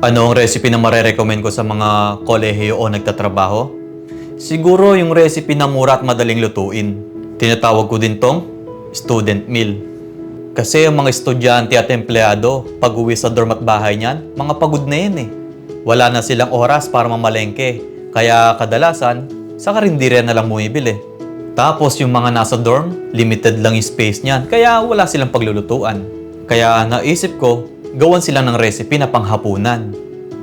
Ano ang recipe na marerecommend ko sa mga kolehiyo o nagtatrabaho? Siguro yung recipe na mura at madaling lutuin. Tinatawag ko din tong student meal. Kasi yung mga estudyante at empleyado, pag uwi sa dorm at bahay niyan, mga pagod na yan eh. Wala na silang oras para mamalengke. Kaya kadalasan, sa karinderya na lang bumibili. Tapos yung mga nasa dorm, limited lang yung space niyan. Kaya wala silang paglulutuan. Kaya naisip ko, gawan sila ng recipe na panghapunan.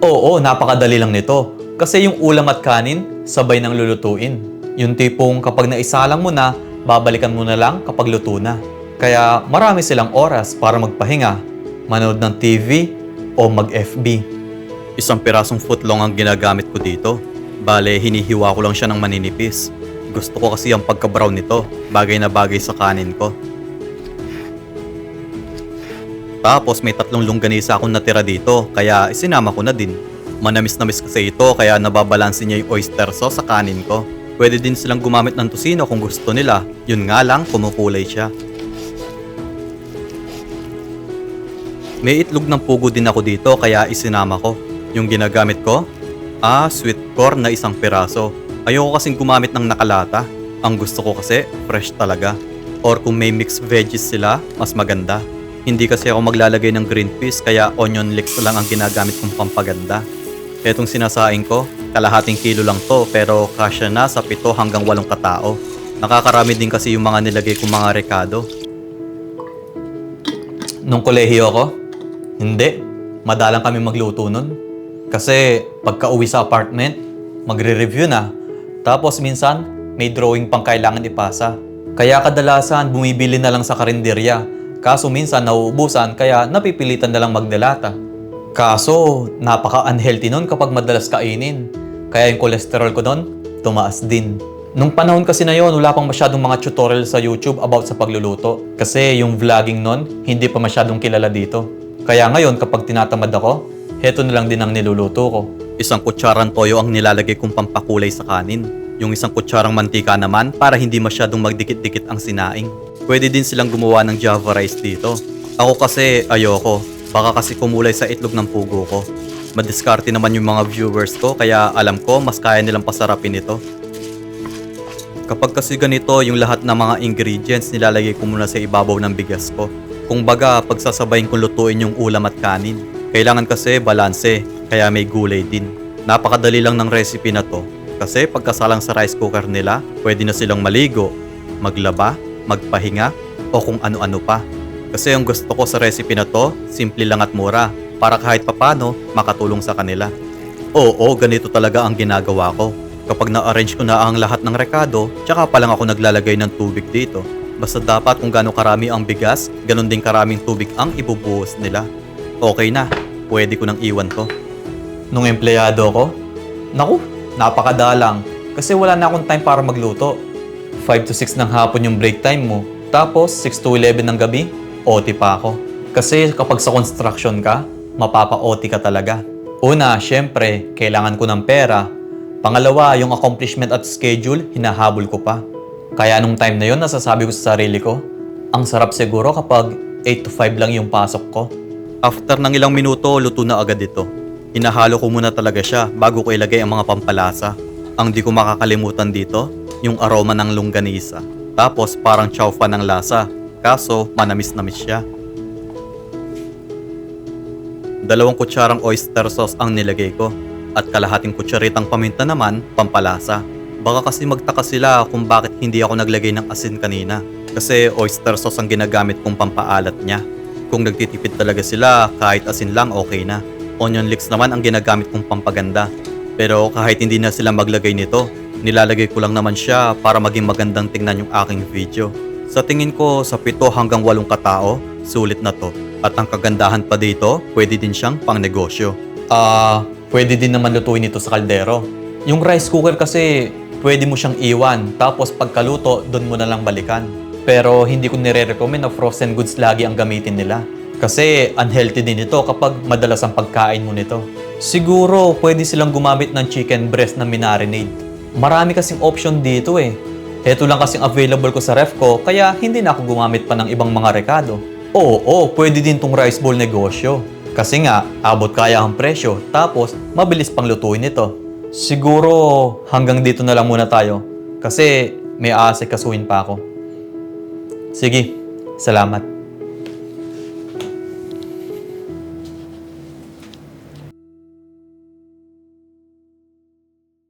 Oo, napakadali lang nito. Kasi yung ulam at kanin, sabay nang lulutuin. Yung tipong kapag naisalang mo na, babalikan mo na lang kapag luto na. Kaya marami silang oras para magpahinga, manood ng TV o mag-FB. Isang pirasong footlong ang ginagamit ko dito. Bale, hinihiwa ko lang siya ng maninipis. Gusto ko kasi ang pagka-brown nito, bagay na bagay sa kanin ko. Tapos may tatlong longganisa akong natira dito, kaya isinama ko na din. Manamis-namis kasi ito, kaya nababalansin niya yung oyster sauce sa kanin ko. Pwede din silang gumamit ng tosino kung gusto nila, yun nga lang kumukulay siya. May itlog ng pugo din ako dito, kaya isinama ko. Yung ginagamit ko? Ah, sweet corn na isang piraso. Ayoko kasing gumamit ng nakalata. Ang gusto ko kasi, fresh talaga. Or kung may mixed veggies sila, mas maganda. Hindi kasi ako maglalagay ng green peas kaya onion leeks lang ang ginagamit kong pampaganda. Etong sinasaing ko, kalahating kilo lang to pero kasya na sa pito hanggang walong katao. Nakakarami din kasi yung mga nilagay kong mga rekado. Nung kolehiyo ko, hindi. Madalang kami magluto nun. Kasi pagka uwi sa apartment, magre-review na. Tapos minsan, may drawing pang kailangan ipasa. Kaya kadalasan, bumibili na lang sa karinderya. Kaso minsan nauubusan, kaya napipilitan na lang magdelata. Kaso, napaka-unhealthy nun kapag madalas kainin. Kaya yung cholesterol ko nun, tumaas din. Nung panahon kasi na yon, wala pang masyadong mga tutorial sa YouTube about sa pagluluto. Kasi yung vlogging nun, hindi pa masyadong kilala dito. Kaya ngayon, kapag tinatamad ako, heto na lang din ang niluluto ko. Isang kutsarang toyo ang nilalagay kong pampakulay sa kanin. Yung isang kutsarang mantika naman para hindi masyadong magdikit-dikit ang sinaing. Pwede din silang gumawa ng java rice dito. Ako kasi ayoko. Baka kasi kumulay sa itlog ng pugo ko. Madiskarte naman yung mga viewers ko kaya alam ko mas kaya nilang pasarapin ito. Kapag kasi ganito, yung lahat ng mga ingredients nilalagay ko muna sa ibabaw ng bigas ko. Kung baga, pagsasabayin kong lutuin yung ulam at kanin. Kailangan kasi balanse, kaya may gulay din. Napakadali lang ng recipe na to. Kasi pagkasalang sa rice cooker nila, pwede na silang maligo, maglaba, magpahinga, o kung ano-ano pa. Kasi ang gusto ko sa recipe na to, simple lang at mura, para kahit papano makatulong sa kanila. Oo, ganito talaga ang ginagawa ko. Kapag na-arrange ko na ang lahat ng rekado, tsaka pa lang ako naglalagay ng tubig dito. Basta dapat kung gaano karami ang bigas, ganun din karaming tubig ang ibubuhos nila. Okay na, pwede ko nang iwan to. Nung empleyado ko, naku, napakadalang. Kasi wala na akong time para magluto. 5 to 6 ng hapon yung break time mo. Tapos 6 to 11 ng gabi, OT pa ako. Kasi kapag sa construction ka, mapapa-OT ka talaga. Una, syempre, kailangan ko ng pera. Pangalawa, yung accomplishment at schedule, hinahabol ko pa. Kaya nung time na yon nasasabi ko sa sarili ko, ang sarap siguro kapag 8 to 5 lang yung pasok ko. After ng ilang minuto, luto na agad ito. Hinahalo ko muna talaga siya bago ko ilagay ang mga pampalasa. Ang di ko makakalimutan dito, yung aroma ng longganisa. Tapos parang chow fan ng lasa, kaso manamis-namis siya. Dalawang kutsarang oyster sauce ang nilagay ko at kalahating kutsaritang paminta naman pampalasa. Baka kasi magtaka sila kung bakit hindi ako naglagay ng asin kanina. Kasi oyster sauce ang ginagamit kong pampaalat niya. Kung nagtitipid talaga sila, kahit asin lang okay na. Onion leeks naman ang ginagamit kong pampaganda. Pero kahit hindi na sila maglagay nito, nilalagay ko lang naman siya para maging magandang tingnan yung aking video. Sa tingin ko, sa pito hanggang walong katao, sulit na to. At ang kagandahan pa dito, pwede din siyang pang negosyo. Ah, pwede din naman lutuin ito sa kaldero. Yung rice cooker kasi, pwede mo siyang iwan. Tapos pagkaluto, doon mo na lang balikan. Pero hindi ko nire-recommend na frozen goods lagi ang gamitin nila. Kasi unhealthy din ito kapag madalas ang pagkain mo nito. Siguro, pwede silang gumamit ng chicken breast na minarinade. Marami kasing option dito eh. Ito lang kasing available ko sa ref ko, kaya hindi na ako gumamit pa ng ibang mga rekado. Oo, oo pwede din tong rice bowl negosyo. Kasi nga, abot kaya ang presyo, tapos mabilis pang lutuin ito. Siguro hanggang dito na lang muna tayo, kasi may aasikasuhin eh, pa ako. Sige, salamat.